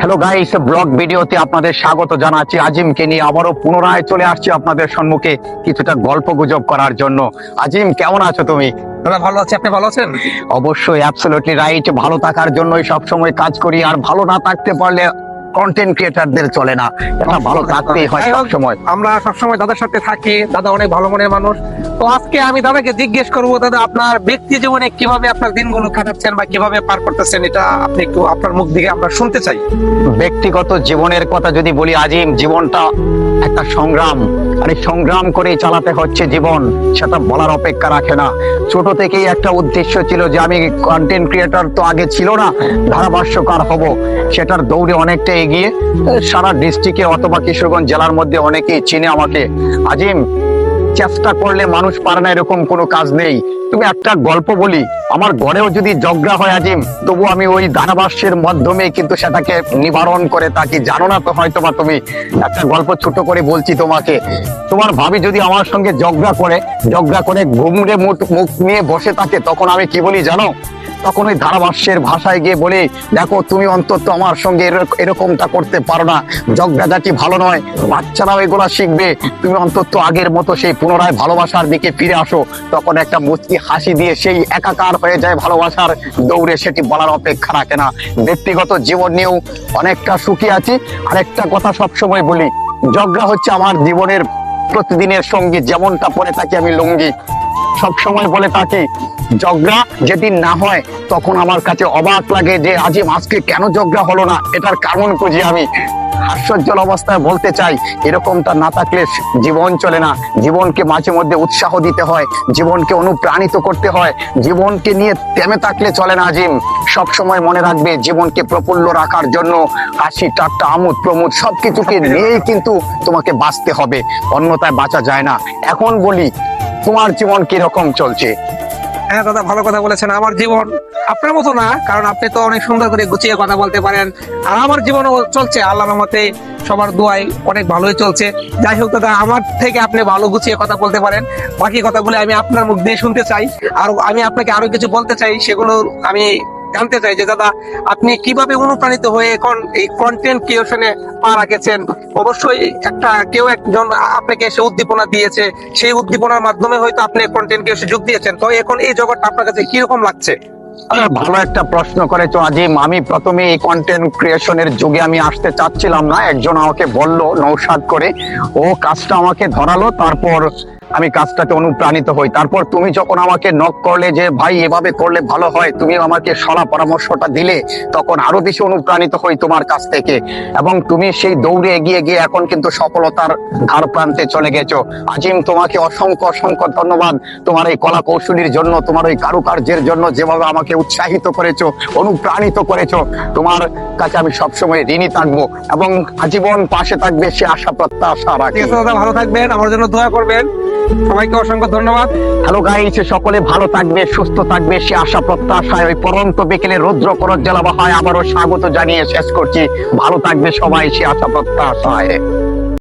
Hello guys blog ভিডিওতে আপনাদের স্বাগত জানাচ্ছি। আজিমকে নিয়ে আবারও পুনরায় চলে আসছি আপনাদের সম্মুখে কিছুটা গল্প গুজব করার জন্য। আজিম কেমন আছো তুমি? দাদা ভালো আছি। আপনি ভালো আছেন? অবশ্যই অ্যাবসলিউটলি রাইট ভালো থাকার জন্যই সব সময় কাজ করি। আর ভালো না থাকতে পারলে কন্টেন্ট ক্রিয়েটারদের চলে না। একটা ভালো থাকতেই হয় সবসময় সব সময় আমরা সবসময় দাদার সাথে থাকি দাদা অনেক ভালো মনের মানুষ। তো আজকে আমি দাদাকে জিজ্ঞেস করব দাদা আপনার ব্যক্তি জীবনে কীভাবে আপনার দিনগুলো কাটাচ্ছেন বা কীভাবে পার করতেছেন এটা আপনি একটু আপনার মুখ দিকে আমরা শুনতে চাই। ব্যক্তিগত জীবনের কথা যদি বলি আজিম জীবনটা একটা সংগ্রাম। এই সংগ্রাম করে চালাতে হচ্ছে জীবন, সেটা বলার অপেক্ষা রাখে না। ছোট থেকেই একটা উদ্দেশ্য ছিল যে আমি কন্টেন্ট ক্রিয়েটর তো আগে ছিল না, ধারাভাষ্যকার হব। সেটার দৌড়ে অনেকটা এগিয়ে, সারা ডিস্ট্রিক্টে অথবা কিশোরগঞ্জ জেলার মধ্যে অনেকেই চিনে আমাকে। আজিম চেষ্টা করলে মানুষ পারে না এরকম কোনো কাজ নেই। তুমি একটা গল্প বলি, আমার ঘরেও যদি জগড়া হয় আজিম, তবু আমি ওই ধারাভাষ্যের মাধ্যমে কিন্তু সেটাকে নিবারণ করে থাকি। জানো না তো হয়তো বা তুমি, একটা গল্প ছোট করে বলছি তোমাকে। তোমার ভাবি যদি আমার সঙ্গে জগড়া করে জগড়া করে ঘুমড়ে মুখ নিয়ে বসে থাকে, তখন আমি কি বলি জানো? তখন ওই ধারাভাষ্যের ভাষায় গিয়ে বলে, দেখো, তুমি অন্তত আমার সঙ্গে এরকমটা করতে পারো না। জগড়াঝাটি ভালো নয়। বাচ্চারাও এগুলা শিখবে। তুমি অন্তত আগের মতো সেই পুনরায় ভালোবাসার দিকে ফিরে আসো। তখন একটা মুচকি হাসি দিয়ে সেই একাকার হয়ে যায় ভালোবাসার দৌড়ে, সেটি বলার অপেক্ষা রাখে না। ব্যক্তিগত জীবন নিয়েও অনেকটা সুখী আছি। আর একটা কথা সবসময় বলি, ঝগড়া হচ্ছে আমার জীবনের প্রতিদিনের সঙ্গী, যেমনটা পরে থাকি আমি লুঙ্গি। সব সময় বলে থাকি ঝগড়া যেদিন না হয় তখন আমার কাছে অবাক লাগে যে আজ আজকে কেন ঝগড়া হলো না? এটার কারণ খুঁজি আমি। হাস্যজ্জ্বল অবস্থায় বলতে চাই, এরকমটা না থাকলে জীবন চলে না। জীবনকে মাঝে মধ্যে উৎসাহ দিতে হয়, জীবনকে অনুপ্রাণিত করতে হয়, জীবনকে নিয়ে থেমে থাকলে চলে না আজিম। সব সময় মনে রাখবে জীবনকে প্রফুল্ল রাখার জন্য হাসি, ঠাট্টা, আমোদ, প্রমোদ সবকিছুকে নিয়েই কিন্তু তোমাকে বাঁচতে হবে অন্যথায় বাঁচা যায় না। এখন বলি তোমার জীবন কীরকম চলছে? হ্যাঁ দাদা, ভালো কথা বলেছেন। আমার জীবন আপনার মতো না, কারণ আপনি তো অনেক সুন্দর করে গুছিয়ে কথা বলতে পারেন। আর আমার জীবনও চলছে আল্লাহ মতে সবার দোয়ায় অনেক ভালোই চলছে। যাই হোক, দাদা, আমার থেকে আপনি ভালো গুছিয়ে কথা বলতে পারেন। বাকি কথাগুলো আমি আপনার মুখ দিয়ে শুনতে চাই। আর আমি আপনাকে আরও কিছু বলতে চাই, সেগুলো আমি জানতে চাই যে দাদা, আপনি কীভাবে অনুপ্রাণিত হয়ে এখন এই কন্টেন্ট ক্রিয়েশনে পা রাখেছেন? অবশ্যই একটা কেউ একজন আপনাকে এসে উদ্দীপনা দিয়েছে, সেই উদ্দীপনার মাধ্যমে হয়তো আপনি কন্টেন্ট ক্রিয়েশনে যোগ দিয়েছেন। তো এখন এই জগৎটা আপনার কাছে কীরকম লাগছে? ভালো একটা প্রশ্ন করেছ আজিম। আমি প্রথমে এই কন্টেন্ট ক্রিয়েশনের যুগে আমি আসতে চাচ্ছিলাম না। একজন আমাকে বলল নৌসাদ করে, ও কাজটা আমাকে ধরালো, তারপর আমি কাজটাতে অনুপ্রাণিত হই। তারপর তুমি যখন আমাকে নক করলে যে, ভাই, এভাবে করলে ভালো হয় তুমি আমাকে সলা পরামর্শটা দিলে, তখন আরও বেশি অনুপ্রাণিত হই তোমার কাছ থেকে। এবং তুমি সেই দৌড়ে এগিয়ে গিয়ে এখন কিন্তু সফলতার ধার প্রান্তে চলে গেছো। আজিম, তোমাকে অসংখ্য অসংখ্য ধন্যবাদ। তোমার এই কলা কৌশলীর জন্য, তোমার ওই কারুকার্যের জন্য যেভাবে আমাকে উৎসাহিত করেছ, অনুপ্রাণিত করেছ, তোমার কাছে আমি সবসময় ঋণী থাকব। এবং আজীবন পাশে থাকবে সে আশা, প্রত্যাশা রাখি। ভালো থাকবেন। আমার জন্য দোয়া করবেন। সবাইকে অসংখ্য ধন্যবাদ। হ্যালো গাইছে সকলে ভালো থাকবে, সুস্থ থাকবে, সে আশা প্রত্যাশায় ওই পরন্ত বিকেলে রুদ্র করত হয়, আবারও স্বাগত জানিয়ে শেষ করছি। ভালো থাকবে সবাই, সে আশা প্রত্যাশায়।